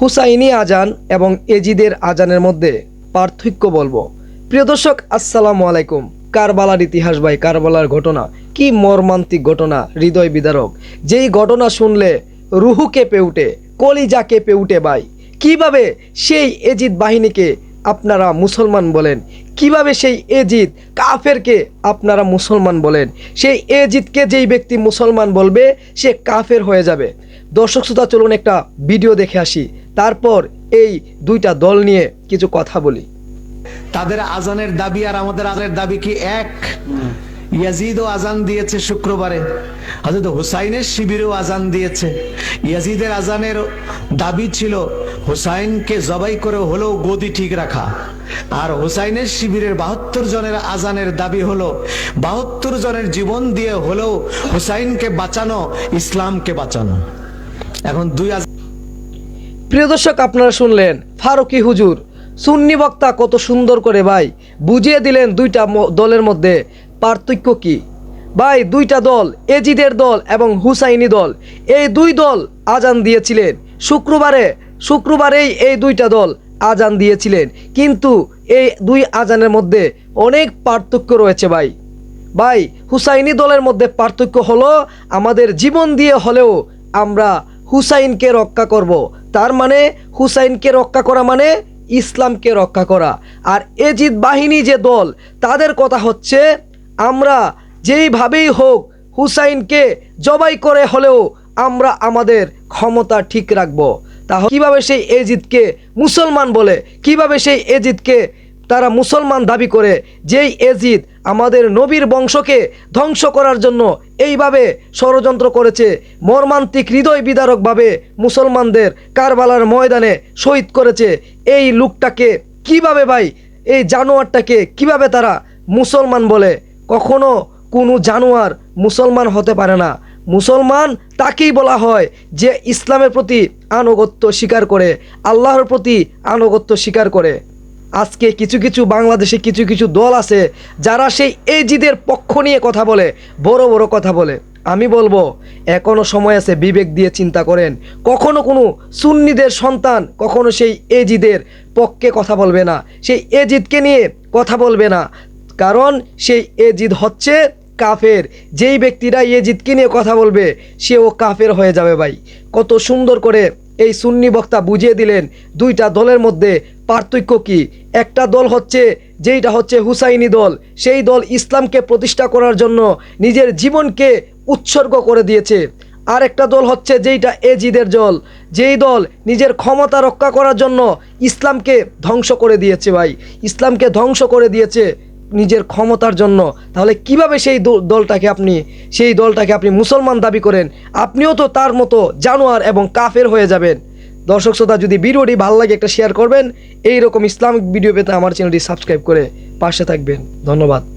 হুসাইনি আজান এবং এজিদের আজানের মধ্যে পার্থক্য বলব। প্রিয় দর্শক, আসসালামু আলাইকুম। কারবালার ইতিহাস ভাই, কারবালার ঘটনা। কি মর্মান্তিক ঘটনা, হৃদয় বিদারক। যেই ঘটনা শুনলে রুহু কেঁপে উঠে, কলিজা কেঁপে উঠে ভাই। কীভাবে সেই এজিদ বাহিনীকে আপনারা মুসলমান বলেন? কীভাবে সেই এজিদ কাফেরকে আপনারা মুসলমান বলেন? সেই এজিদকে যেই ব্যক্তি মুসলমান বলবে, সে কাফের হয়ে যাবে। দর্শক শ্রোতা, চলুন একটা ভিডিও দেখে আসি। তারপর এই দুইটা দল নিয়ে কিছু কথা বলি। তাদের আজানের দাবি আর আমাদের আজানের দাবি কি এক? ইয়াজিদও আজান দিয়েছে শুক্রবারে। হুসাইনের শিবিরেও আজান দিয়েছে। ইয়াজিদের আজানের দাবি ছিল হুসাইনকে জবাই করে হলেও গদি ঠিক রাখা। আর হুসাইনের শিবিরের বাহাত্তর জনের আজানের দাবি হলো, বাহাত্তর জনের জীবন দিয়ে হলেও হুসাইনকে বাঁচানো, ইসলামকে বাঁচানো। এখন দুই আজান প্রিয় দর্শক, আপনারা শুনলেন ফারুকি হুজুর। সুন্নি বক্তা কত সুন্দর করে ভাই বুঝিয়ে দিলেন দুইটা দলের মধ্যে পার্থক্য কি। ভাই, দুইটা দল এজিদের দল এবং হুসাইনি দল। এই দুই দল আজান দিয়েছিলেন। শুক্রবারে, শুক্রবারেই এই দুইটা দল আজান দিয়েছিলেন। কিন্তু এই দুই আজানের মধ্যে অনেক পার্থক্য রয়েছে ভাই। ভাই, হুসাইনি দলের মধ্যে পার্থক্য হলো আমাদের জীবন দিয়ে হলেও আমরা হুসাইনকে রক্ষা করব। তার মানে হুসাইনকে রক্ষা করা মানে ইসলামকে রক্ষা করা। আর এজিদ বাহিনী যে দল, তাদের কথা হচ্ছে আমরা যেইভাবেই হোক হুসাইনকে জবাই করে হলেও আমরা আমাদের ক্ষমতা ঠিক রাখব। তাহলে কীভাবে সেই এজিদকে মুসলমান বলে, কীভাবে সেই এজিদকে তারা মুসলমান দাবি করে যেই এজিদ আমাদের নবীর বংশকে ধ্বংস করার জন্য এইভাবে ষড়যন্ত্র করেছে, মর্মান্তিক হৃদয় বিদারকভাবে মুসলমানদের কারবালার ময়দানে শহীদ করেছে। এই লোকটাকে কীভাবে ভাই, এই জানোয়ারটাকে কীভাবে তারা মুসলমান বলে? কখনো কোনো জানোয়ার মুসলমান হতে পারে না। মুসলমান তাকেই বলা হয় যে ইসলামের প্রতি আনুগত্য স্বীকার করে, আল্লাহর প্রতি আনুগত্য স্বীকার করে। আজকে কিছু কিছু বাংলাদেশে কিছু কিছু দল আছে যারা সেই এজিদের পক্ষ নিয়ে কথা বলে, বড় বড় কথা বলে। আমি বলব এখনও সময় আছে বিবেক দিয়ে চিন্তা করেন। কখনো কোনো সুন্নিদের সন্তান কখনো সেই এজিদের পক্ষে কথা বলবে না। সেই এজিদকে নিয়ে কথা বলবে না। কারণ সেই এজিদ হচ্ছে কাফের। যেই ব্যক্তিরা এজিদকে নিয়ে কথা বলবে, সেও কাফের হয়ে যাবে ভাই। কত সুন্দর করে এই সুন্নি বক্তা বুঝিয়ে দিলেন দুইটা দলের মধ্যে পার্থক্য কি? একটা দল হচ্ছে যেইটা হচ্ছে হুসাইনি দল। সেই দল ইসলামকে প্রতিষ্ঠা করার জন্য নিজের জীবনকে উৎসর্গ করে দিয়েছে। আর একটা দল হচ্ছে যেইটা এজিদের দল। যেই দল নিজের ক্ষমতা রক্ষা করার জন্য ইসলামকে ধ্বংস করে দিয়েছে ভাই। ইসলামকে ধ্বংস করে দিয়েছে নিজের ক্ষমতার জন্য। তাহলে কীভাবে সেই দল- দলটাকে আপনি, সেই দলটাকে আপনি মুসলমান দাবি করেন? আপনিও তো তার মতো জানোয়ার এবং কাফের হয়ে যাবেন। দর্শক শ্রোতা, যদি ভিডিওটি ভালো লাগে একটা শেয়ার করবেন, এইরকম ইসলামিক ভিডিও পেতে আমার চ্যানেলটি সাবস্ক্রাইব করে পাশে থাকবেন। ধন্যবাদ।